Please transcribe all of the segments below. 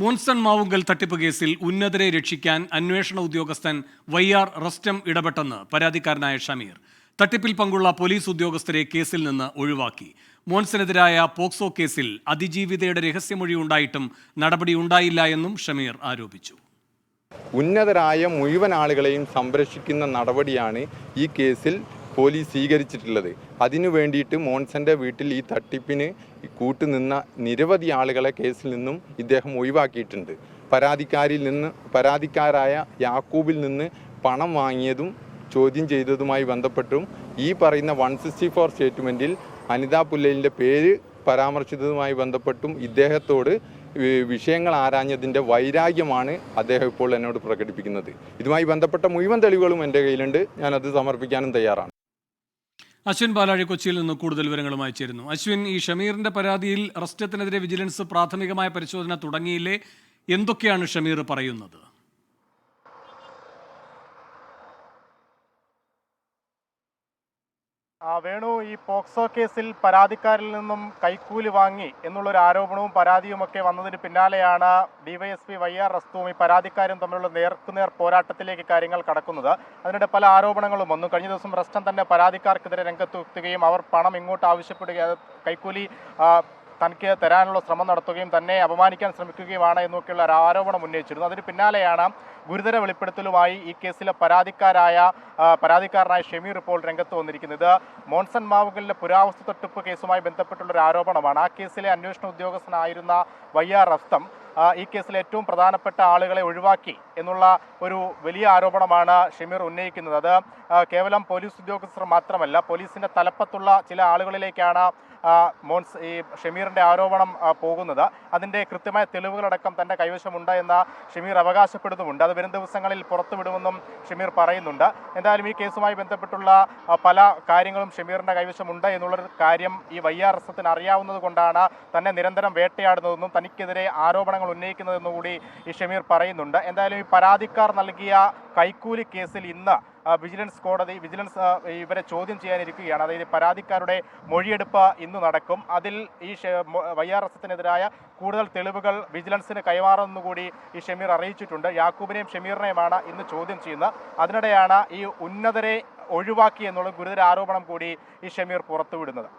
മോൻസൺ മാവുങ്കൽ തട്ടിപ്പ് കേസിൽ ഉന്നതരെ രക്ഷിക്കാൻ അന്വേഷണ ഉദ്യോഗസ്ഥൻ വൈ ആർ റസ്റ്റം ഇടപെട്ടെന്ന് പരാതിക്കാരനായ ഷമീർ തട്ടിപ്പിൽ പങ്കുള്ള പോലീസ് ഉദ്യോഗസ്ഥരെ കേസിൽ നിന്ന് ഒഴിവാക്കി. മോൺസനെതിരായ പോക്സോ കേസിൽ അതിജീവിതയുടെ രഹസ്യമൊഴി ഉണ്ടായിട്ടും നടപടി ഉണ്ടായില്ല എന്നും ഷമീർ ആരോപിച്ചു. ഉന്നതരായ മുഴുവൻ ആളുകളെയും സംരക്ഷിക്കുന്ന നടപടിയാണ് ഈ കേസിൽ പോലീസ് സ്വീകരിച്ചിട്ടുള്ളത്. അതിനു വേണ്ടിയിട്ട് മോൺസന്റെ വീട്ടിൽ ഈ തട്ടിപ്പിന് കൂട്ടുനിന്ന നിരവധി ആളുകളെ കേസിൽ നിന്നും ഇദ്ദേഹം ഒഴിവാക്കിയിട്ടുണ്ട്. പരാതിക്കാരിൽ നിന്ന് പരാതിക്കാരായ യാക്കൂബിൽ നിന്ന് പണം വാങ്ങിയതും ചോദ്യം ചെയ്തതുമായി ബന്ധപ്പെട്ടും ഈ പറയുന്ന വൺ സിക്സ്റ്റി ഫോർ സ്റ്റേറ്റ്മെന്റിൽ അനിതാ പുല്ലലിന്റെ പേര് പരാമർശിച്ചതുമായി ബന്ധപ്പെട്ടും ഇദ്ദേഹത്തോട് വിഷയങ്ങൾ ആരാഞ്ഞതിന്റെ വൈരാഗ്യമാണ് അദ്ദേഹം ഇപ്പോൾ എന്നോട് പ്രകടിപ്പിക്കുന്നത്. ഇതുമായി ബന്ധപ്പെട്ട മുഴുവൻ തെളിവുകളും എന്റെ കയ്യിലുണ്ട്. ഞാനത് സമർപ്പിക്കാനും തയ്യാറാണ്. അശ്വിൻ പാലാഴി കൊച്ചിയിൽ നിന്ന് കൂടുതൽ വിവരങ്ങളുമായി ചേരുന്നു. അശ്വിൻ ഈ ഷമീറിന്റെ പരാതിയിൽ അറസ്റ്റത്തിനെതിരെ വിജിലൻസ് പ്രാഥമികമായ പരിശോധന തുടങ്ങിയില്ലേ? എന്തൊക്കെയാണ് ഷമീർ പറയുന്നത് ആ, വേണു ഈ പോക്സോ കേസിൽ പരാതിക്കാരിൽ നിന്നും കൈക്കൂലി വാങ്ങി എന്നുള്ളൊരു ആരോപണവും പരാതിയുമൊക്കെ വന്നതിന് പിന്നാലെയാണ് ഡിവൈഎസ്പി വൈ ആർ റസ്തുവും ഈ പരാതിക്കാരും തമ്മിലുള്ള നേർക്കുനേർ പോരാട്ടത്തിലേക്ക് കാര്യങ്ങൾ കടക്കുന്നത്. അതിനിടെ പല ആരോപണങ്ങളും വന്നു. കഴിഞ്ഞ ദിവസം റസ്റ്റൻ തന്നെ പരാതിക്കാർക്കെതിരെ രംഗത്തെത്തുകയും അവർ പണം ഇങ്ങോട്ട് ആവശ്യപ്പെടുകയും കൈക്കൂലി തനിക്ക് തരാനുള്ള ശ്രമം നടത്തുകയും തന്നെ അപമാനിക്കാൻ ശ്രമിക്കുകയുമാണ് എന്നൊക്കെയുള്ള ഒരു ആരോപണം ഉന്നയിച്ചിരുന്നു. അതിന് പിന്നാലെയാണ് ഗുരുതര വെളിപ്പെടുത്തലുമായി ഈ കേസിലെ പരാതിക്കാരായ പരാതിക്കാരനായ ഷെമീർ ഇപ്പോൾ രംഗത്ത് വന്നിരിക്കുന്നത്. മോൺസൺ മാവുകളിലെ പുരാവസ്തു തട്ടിപ്പ് കേസുമായി ബന്ധപ്പെട്ടുള്ള ഒരു ആരോപണമാണ്. ആ കേസിലെ അന്വേഷണ ഉദ്യോഗസ്ഥനായിരുന്ന വൈ ആർ റസ്തം ഈ കേസിലെ ഏറ്റവും പ്രധാനപ്പെട്ട ആളുകളെ ഒഴിവാക്കി എന്നുള്ള ഒരു വലിയ ആരോപണമാണ് ഷമീർ ഉന്നയിക്കുന്നത്. അത് കേവലം പോലീസ് ഉദ്യോഗസ്ഥർ മാത്രമല്ല പോലീസിന്റെ തലപ്പത്തുള്ള ചില ആളുകളിലേക്കാണ് ആ, മോൻസ് ഈ ഷമീറിന്റെ ആരോപണം പോകുന്നത്. അതിന്റെ കൃത്യമായ തെളിവുകളടക്കം തന്റെ കൈവശമുണ്ട് എന്ന ഷമീർ അവകാശപ്പെടുന്നുമുണ്ട്. അത് വരും ദിവസങ്ങളിൽ പുറത്തുവിടുമെന്നും ഷമീർ പറയുന്നുണ്ട്. എന്തായാലും ഈ കേസുമായി ബന്ധപ്പെട്ടുള്ള പല കാര്യങ്ങളും ഷമീറിന്റെ കൈവശമുണ്ട് എന്നുള്ളൊരു കാര്യം ഈ വൈ ആർ എസ് എത്തിന് അറിയാവുന്നത് കൊണ്ടാണ് തന്നെ നിരന്തരം വേട്ടയാടുന്നതെന്നും തനിക്കെതിരെ ആരോപണങ്ങൾ ഉന്നയിക്കുന്നതെന്നും കൂടി ഈ ഷമീർ പറയുന്നുണ്ട്. എന്തായാലും ഈ പരാതിക്കാർ നൽകിയ കൈക്കൂലി കേസിൽ ഇന്ന് വിജിലൻസ് കോടതി വിജിലൻസ് ഇവരെ ചോദ്യം ചെയ്യാനിരിക്കുകയാണ്. അതായത് പരാതിക്കാരുടെ മൊഴിയെടുപ്പ് ഇന്ന് നടക്കും. അതിൽ ഈ വൈ ആർ എസ് എത്തിനെതിരായ കൂടുതൽ തെളിവുകൾ വിജിലൻസിന് കൈമാറുമെന്നുകൂടി ഈ ഷമീർ അറിയിച്ചിട്ടുണ്ട്. യാക്കൂബിനെയും ഷമീറിനെയുമാണ് ഇന്ന് ചോദ്യം ചെയ്യുന്നത്. അതിനിടെയാണ് ഈ ഉന്നതരെ ഒഴിവാക്കി എന്നുള്ള ഗുരുതര ആരോപണം കൂടി ഈ ഷമീർ പുറത്തുവിടുന്നത്.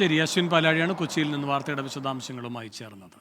ശരി അശ്വിൻ പാലാഴിയാണ് കൊച്ചിയിൽ നിന്ന് വാർത്തയുടെ വിശദാംശങ്ങളുമായി ചേർന്നത്.